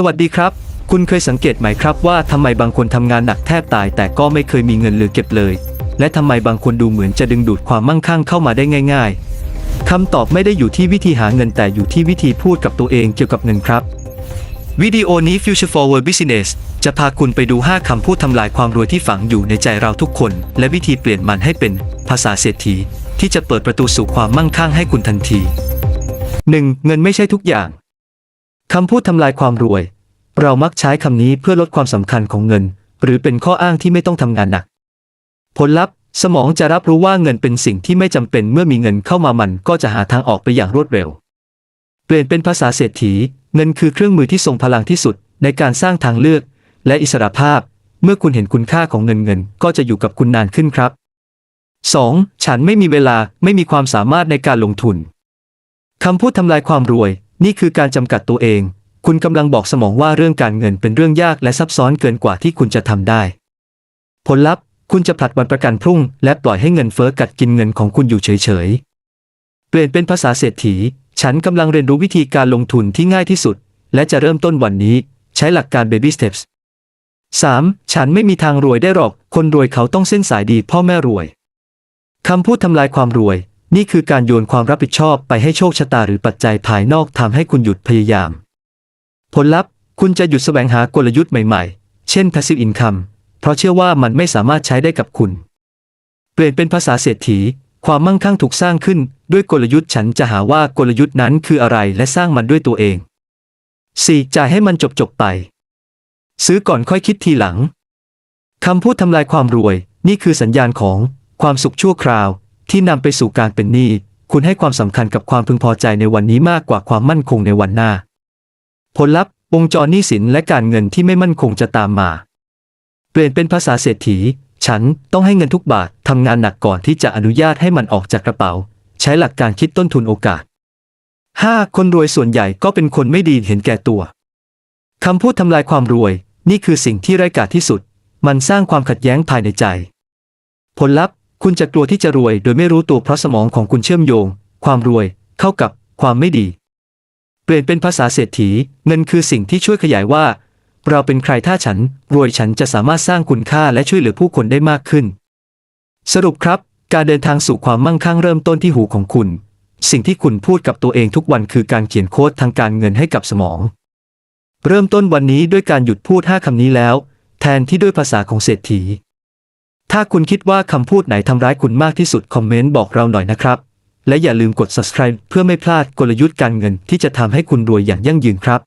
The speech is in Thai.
สวัสดีครับ คุณเคยสังเกตไหมครับว่าทำไมบางคนทำงานหนักแทบตาย แต่ก็ไม่เคยมีเงินเหลือเก็บเลย และทำไมบางคนดูเหมือนจะดึงดูดความมั่งคั่งเข้ามาได้ง่าย ๆคำตอบไม่ได้อยู่ที่วิธีหาเงินแต่อยู่ที่วิธีพูดกับตัวเองเกี่ยวกับเงินครับ วิดีโอนี้ Future Forward Business จะพาคุณไปดู 5คำพูดทำลายความรวยที่ฝังอยู่ในใจเราทุกคน และวิธีเปลี่ยนมันให้เป็นภาษาเศรษฐีที่จะเปิดประตูสู่ความมั่งคั่งให้คุณทันที 1. เงินไม่ใช่ทุกอย่าง คำพูดทำลายความรวย เรามักใช้คำนี้เพื่อลดความสำคัญของเงิน หรือเป็นข้ออ้างที่ไม่ต้องทำงานหนัก ผลลัพธ์ สมองจะรับรู้ว่าเงินเป็นสิ่งที่ไม่จำเป็นเมื่อมีเงินเข้ามามันก็จะหาทางออกไปอย่างรวดเร็ว เปลี่ยนเป็นภาษาเศรษฐี เงินคือเครื่องมือที่ทรงพลังที่สุด ในการสร้างทางเลือก และอิสรภาพ เมื่อคุณเห็นคุณค่าของเงินเงิน ก็จะอยู่กับคุณนานขึ้นครับ 2. ฉันไม่มีเวลาไม่มีความสามารถในการลงทุนคำพูดทำลายความรวย นี่คือการจำกัดตัวเอง คุณกำลังบอกสมองว่าเรื่องการเงินเป็นเรื่องยากและซับซ้อนเกินกว่าที่คุณจะทำได้ ผลลัพธ์ คุณจะผลัดวันประกันพรุ่ง และปล่อยให้เงินเฟ้อกัดกินเงินของคุณอยู่เฉยๆ เปลี่ยนเป็นภาษาเศรษฐี ฉันกำลังเรียนรู้วิธีการลงทุนที่ง่ายที่สุด และจะเริ่มต้นวันนี้ ใช้หลักการ baby steps 3. ฉันไม่มีทางรวยได้หรอก คนรวยเขาต้องเส้นสายดีพ่อแม่รวย คำพูดทำลายความรวย นี่คือการโยนความรับผิดชอบไปให้โชคชะตาหรือปัจจัยภายนอกทำให้คุณหยุดพยายาม ผลลัพธ์ คุณจะหยุดแสวงหากลยุทธ์ใหม่ๆ เช่น passive income เพราะเชื่อว่ามันไม่สามารถใช้ได้กับคุณ เปลี่ยนเป็นภาษาเศรษฐี ความมั่งคั่งถูกสร้างขึ้น ด้วยกลยุทธ์ฉันจะหาว่ากลยุทธ์นั้นคืออะไรและสร้างมันด้วยตัวเอง 4. จ่ายให้มันจบจบไป ซื้อก่อนค่อยคิดทีหลังคำพูดทำลายความรวย นี่คือสัญญาณของความสุขชั่วคราว ที่นำไปสู่การเป็นหนี้ คุณให้ความสำคัญกับความพึงพอใจในวันนี้มากกว่าความมั่นคงในวันหน้า ผลลัพธ์วงจรหนี้สินและการเงินที่ไม่มั่นคงจะตามมา เปลี่ยนเป็นภาษาเศรษฐี ฉันต้องให้เงินทุกบาททำงานหนักก่อนที่จะอนุญาตให้มันออกจากกระเป๋า ใช้หลักการคิดต้นทุนโอกาส 5. คนรวยส่วนใหญ่ก็เป็นคนไม่ดีเห็นแก่ตัวคำพูดทำลายความรวย นี่คือสิ่งที่ไร้กาจที่สุด มันสร้างความขัดแย้งภายในใจ ผลลัพธ์ คุณจะกลัวที่จะรวยโดยไม่รู้ตัวเพราะสมองของคุณเชื่อมโยง ความรวย เข้ากับความไม่ดี เปลี่ยนเป็นภาษาเศรษฐี เงินคือสิ่งที่ช่วยขยายว่า เราเป็นใครถ้าฉัน รวยฉันจะสามารถสร้างคุณค่าและช่วยเหลือผู้คนได้มากขึ้น สรุปครับ การเดินทางสู่ความมั่งคั่งเริ่มต้นที่หูของคุณ สิ่งที่คุณพูดกับตัวเองทุกวันคือการเขียนโค้ดทางการเงินให้กับสมอง เริ่มต้นวันนี้ด้วยการหยุดพูด5คำนี้แล้ว แทนที่ด้วยภาษาของเศรษฐี ถ้าคุณคิดว่าคำพูดไหนทำร้ายคุณมากที่สุดคอมเมนต์บอกเราหน่อยนะครับ และอย่าลืมกด subscribe เพื่อไม่พลาดกลยุทธ์การเงินที่จะทำให้คุณรวยอย่างยั่งยืนครับ